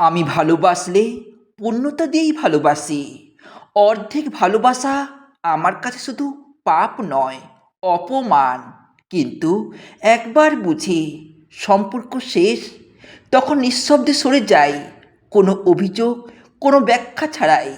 আমি ভালোবাসলে পূর্ণতা দিয়েই ভালোবাসি। অর্ধেক ভালোবাসা আমার কাছে শুধু পাপ নয়, অপমান। কিন্তু একবার বুঝি সম্পর্ক শেষ, তখন নিঃশব্দে সরে যাই। কোনো অভিযোগ, কোনো ব্যাখ্যা ছাড়াই।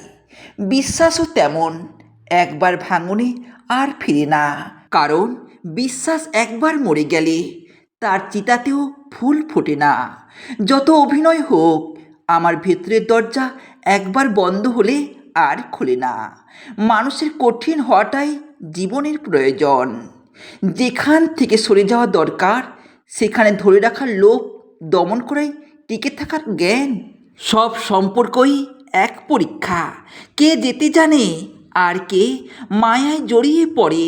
বিশ্বাসও তেমন, একবার ভাঙনে আর ফিরে না। কারণ বিশ্বাস একবার মরে গেলে তার চিতাতেও ফুল ফোটে না। যত অভিনয় হোক আমার ভেতরের দরজা একবার বন্ধ হলে আর খোলে না। মানুষের কঠিন হওয়াটাই জীবনের প্রয়োজন। যেখান থেকে সরে যাওয়া দরকার, সেখানে ধরে রাখার লোভ, দমন করাই টিকে থাকার জ্ঞান, সব সম্পর্কই এক পরীক্ষা। কে যেতে জানে, আর কে মায়ায় জড়িয়ে পড়ে।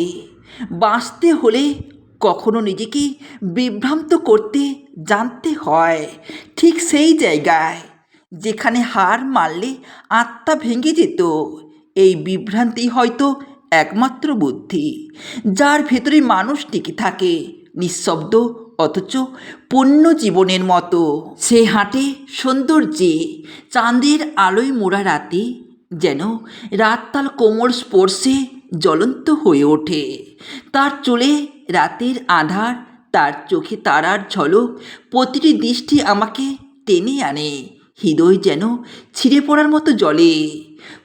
বাঁচতে হলে কখনো নিজেকে বিভ্রান্ত করতে জানতে হয়। ঠিক সেই জায়গায় যেখানে হার মারলে আত্মা ভেঙে যেত। এই বিভ্রান্তি হয়তো একমাত্র বুদ্ধি। যার ভেতরে মানুষ টিকে থাকে, নিঃশব্দ অথচ পণ্য জীবনের মতো। সে হাঁটে সৌন্দর্যে, চাঁদের আলোয় মোড়া রাতে, যেন রাততাল কোমর স্পর্শে জ্বলন্ত হয়ে ওঠে। তার চুলে রাতের আধার, তার চোখে তারার ঝলক, প্রতিটি দৃষ্টি আমাকে টেনে আনে। হৃদয় যেন ছিঁড়ে পড়ার মতো জলে।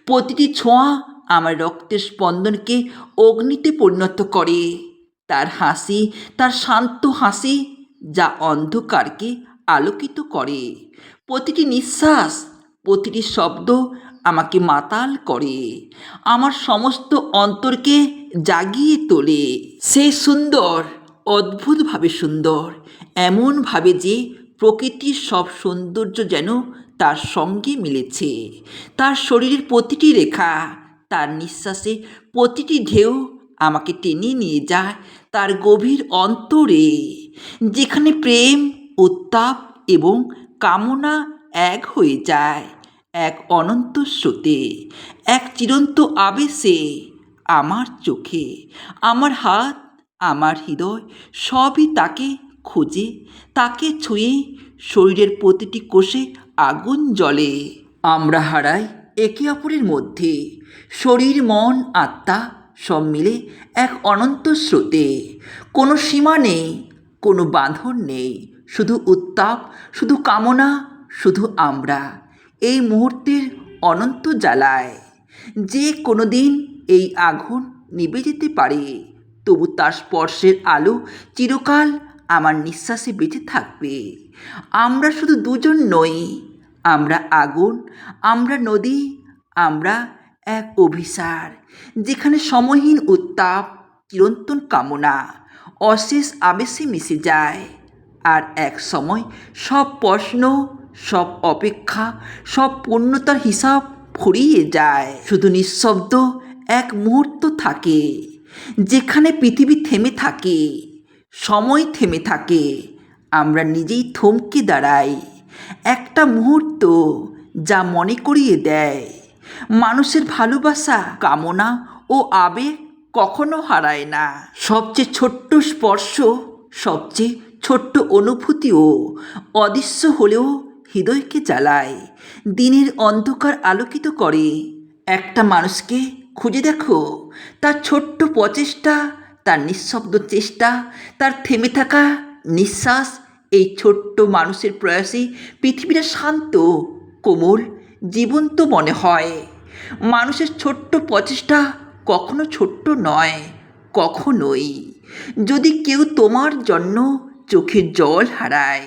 প্রতিটি ছোঁয়া আমার রক্তের স্পন্দনকে অগ্নিতে পরিণত করে। তার হাসি, তার শান্ত হাসি যা অন্ধকারকে আলোকিত করে। প্রতিটি নিঃশ্বাস, প্রতিটি শব্দ আমাকে মাতাল করে। আমার সমস্ত অন্তরকে জাগিয়ে তোলে। সে সুন্দর, অদ্ভুতভাবে সুন্দর, এমনভাবে যে প্রকৃতির সব সৌন্দর্য যেন তার সঙ্গে মিলেছে। তার শরীরের প্রতিটি রেখা, তার নিঃশ্বাসে প্রতিটি ঢেউ আমাকে টেনে নিয়ে যায় তার গভীর অন্তরে, যেখানে প্রেম, উত্তাপ এবং কামনা এক হয়ে যায়, এক অনন্ত স্রোতে, এক চিরন্ত আবেশে আমার চোখে। আমার হাত, আমার হৃদয় সবই তাকে খোঁজে, তাকে ছুঁয়ে শরীরের প্রতিটি কোষে আগুন জ্বলে। আমরা হারাই একে অপরের মধ্যে। শরীর, মন, আত্মা সব মিলে এক অনন্ত স্রোতে। কোনো সীমা নেই, কোনো বাঁধন নেই, শুধু উত্তাপ, শুধু কামনা, শুধু আমরা। এই মুহূর্তের অনন্ত জ্বালায়। যে কোনো দিন এই আগুন নিভে যেতে পারে, তবু তার স্পর্শের আলো চিরকাল আমার নিঃশ্বাসে বেঁচে থাকবে। আমরা শুধু দুজন নই, আমরা আগুন, আমরা নদী, আমরা এক অভিসার, যেখানে সময়হীন উত্তাপ, চিরন্তন কামনা, অশেষ আবেশে মিশে যায়। আর এক সময় সব প্রশ্ন, সব অপেক্ষা, সব পূর্ণতার হিসাব ফুরিয়ে যায়। শুধু নিঃশব্দ এক মুহূর্ত থাকে, যেখানে পৃথিবী থেমে থাকে। সময় থেমে থাকে। আমরা নিজেই থমকে দাঁড়াই। একটা মুহূর্ত যা মনে করিয়ে দেয়। মানুষের ভালোবাসা, কামনা ও আবেগ কখনো হারায় না। সবচেয়ে ছোট্ট স্পর্শ, সবচেয়ে ছোট্ট অনুভূতিও অদৃশ্য হলেও হৃদয়কে জ্বালায়। দিনের অন্ধকার আলোকিত করে। একটা মানুষকে খুঁজে দেখো। তার ছোট্ট প্রচেষ্টা তার নিঃশব্দ চেষ্টা, তার থেমে থাকা নিঃশ্বাস, এই ছোট্ট মানুষের প্রয়াসে পৃথিবীটা শান্ত, কোমল, জীবন্ত মনে হয়। মানুষের ছোট্ট প্রচেষ্টা কখনো ছোট্ট নয়, কখনোই। যদি কেউ তোমার জন্য চোখের জল হারায়,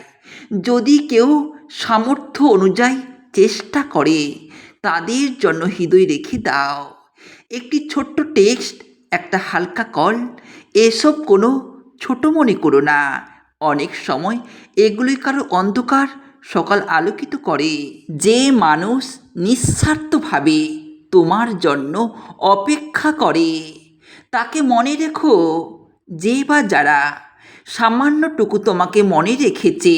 যদি কেউ সামর্থ্য অনুযায়ী চেষ্টা করে, তাদের জন্য হৃদয় রেখে দাও। একটি ছোট্ট টেক্সট একটা হালকা কল, এসব কোনো ছোট মনে করো না। অনেক সময় এগুলি কারও অন্ধকার, সকাল আলোকিত করে। যে মানুষ নিঃস্বার্থভাবে তোমার জন্য অপেক্ষা করে। তাকে মনে রেখো, যে বা যারা সামান্যটুকু তোমাকে মনে রেখেছে,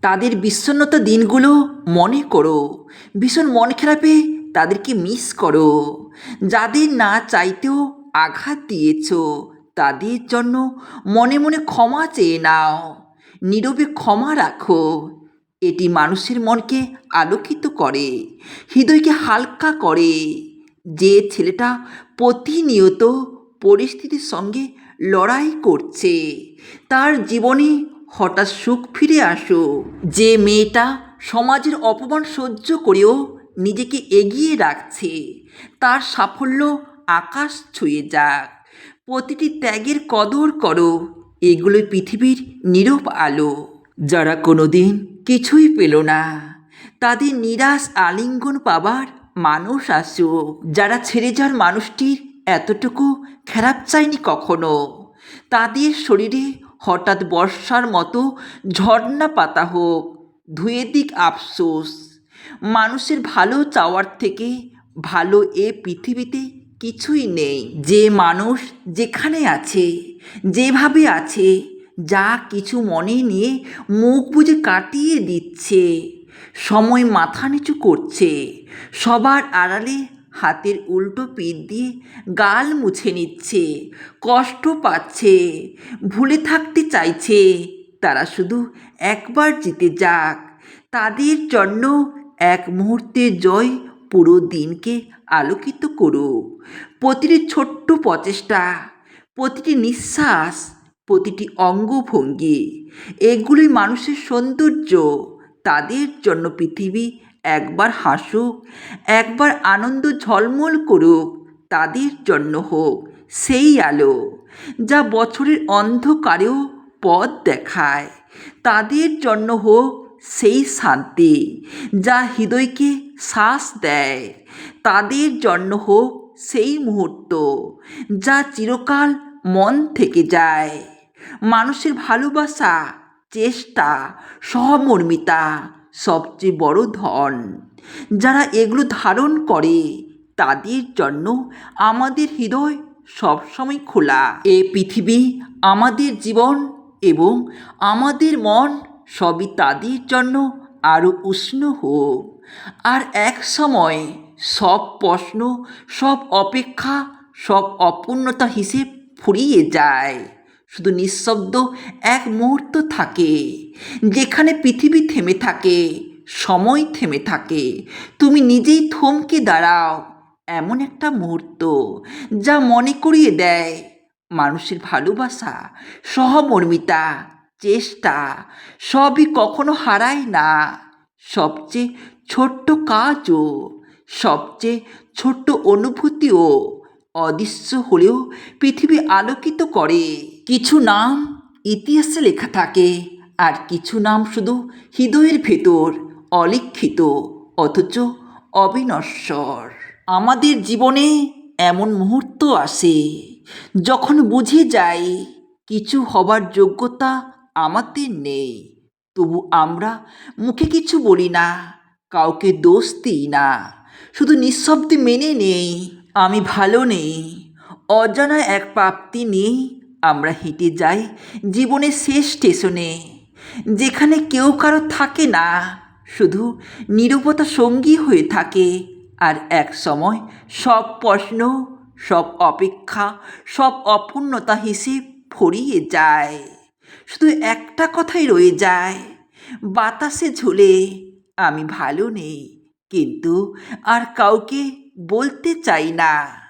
তাদের বিষণ্ণতা দিনগুলো মনে করো। ভীষণ মন খারাপে তাদেরকে মিস করো। যাদের না চাইতেও আঘাত দিয়েছ, তাদের জন্য মনে মনে ক্ষমা চেয়ে নাও, নীরবে ক্ষমা রাখো। এটি মানুষের মনকে আলোকিত করে, হৃদয়কে হালকা করে। যে ছেলেটা প্রতিনিয়ত পরিস্থিতির সঙ্গে লড়াই করছে, তার জীবনে হঠাৎ সুখ ফিরে আসো। যে মেয়েটা সমাজের অপমান সহ্য করেও নিজেকে এগিয়ে রাখছে, তার সাফল্য আকাশ ছুঁয়ে যাক। প্রতিটি ত্যাগের কদর করো। এগুলো পৃথিবীর নীরব আলো। যারা কোনো দিন কিছুই পেল না, তাদের নিরাশ আলিঙ্গন পাবার মানুষ আসুক যারা ছেড়ে যাওয়ার মানুষটির এতটুকু খারাপ চায়নি কখনো, তাদের শরীরে হঠাৎ বর্ষার মতো ঝর্ণা পাতা হোক। ধুয়ে দিক আফসোস। মানুষের ভালো চাওয়ার থেকে ভালো এ পৃথিবীতে কিছুই নেই। যে মানুষ যেখানে আছে, যেভাবে আছে, যা কিছু মনে নিয়ে মুখ বুজে কাটিয়ে দিচ্ছে, সময় মাথা নিচু করছে, সবার আড়ালে হাতের উল্টো পিঠ দিয়ে গাল মুছে নিচ্ছে, কষ্ট পাচ্ছে, ভুলে থাকতে চাইছে, তারা শুধু একবার জিতে যাক। তাদের জন্য এক মুহূর্তে জয় পুরো দিনকে আলোকিত করুক প্রতিটি ছোট্ট প্রচেষ্টা, প্রতিটি নিঃশ্বাস, প্রতিটি অঙ্গভঙ্গি, এগুলোই মানুষের সৌন্দর্য। তাদের জন্য পৃথিবী একবার হাসুক, একবার আনন্দ ঝলমল করুক, তাদের জন্য হোক সেই আলো যা বছরের অন্ধকারেও পথ দেখায়। তাদের জন্য হোক সেই শান্তি, যা হৃদয়কে শ্বাস দেয়। তাদের জন্য হোক সেই মুহূর্ত, যা চিরকাল মন থেকে যায়। মানুষের ভালোবাসা, চেষ্টা, সহমর্মিতা সবচেয়ে বড় ধন। যারা এগুলো ধারণ করে, তাদের জন্য আমাদের হৃদয় সবসময় খোলা। এ পৃথিবী আমাদের জীবন এবং আমাদের মন সবই তাদের জন্য আরও উষ্ণ হোক। আর এক সময় সব প্রশ্ন, সব অপেক্ষা, সব অপূর্ণতা হিসেব ফুরিয়ে যায়। শুধু নিঃশব্দ এক মুহূর্ত থাকে, যেখানে পৃথিবী থেমে থাকে, সময় থেমে থাকে। তুমি নিজেই থমকে দাঁড়াও, এমন একটা মুহূর্ত যা মনে করিয়ে দেয় মানুষের ভালোবাসা, সহমর্মিতা চেষ্টা। সবই কখনো হারায় না। সবচেয়ে ছোট্ট কাজও, সবচেয়ে ছোট্ট অনুভূতিও অদৃশ্য হলেও পৃথিবী আলোকিত করে। কিছু নাম ইতিহাসে লেখা থাকে, আর কিছু নাম শুধু হৃদয়ের ভেতর অলিখিত, অথচ অবিনশ্বর। আমাদের জীবনে এমন মুহূর্ত আসে, যখন বুঝে যাই কিছু হবার যোগ্যতা আমাদের নেই। তবু আমরা মুখে কিছু বলি না, কাউকে দোষ দিই না। শুধু নিঃশব্দে মেনে নেই, আমি ভালো নেই। অজানা এক প্রাপ্তি নিয়েই আমরা হেঁটে যাই জীবনের শেষ স্টেশনে। যেখানে কেউ কারও থাকে না, শুধু নীরবতা সঙ্গী হয়ে থাকে। আর এক সময় সব প্রশ্ন, সব অপেক্ষা, সব অপূর্ণতা হিসেব ফুরিয়ে যায়। শুধু একটা কথাই রয়ে যায়। বাতাসে ঝুলে, আমি ভালো নেই, কিন্তু আর কাউকে বলতে চাই না।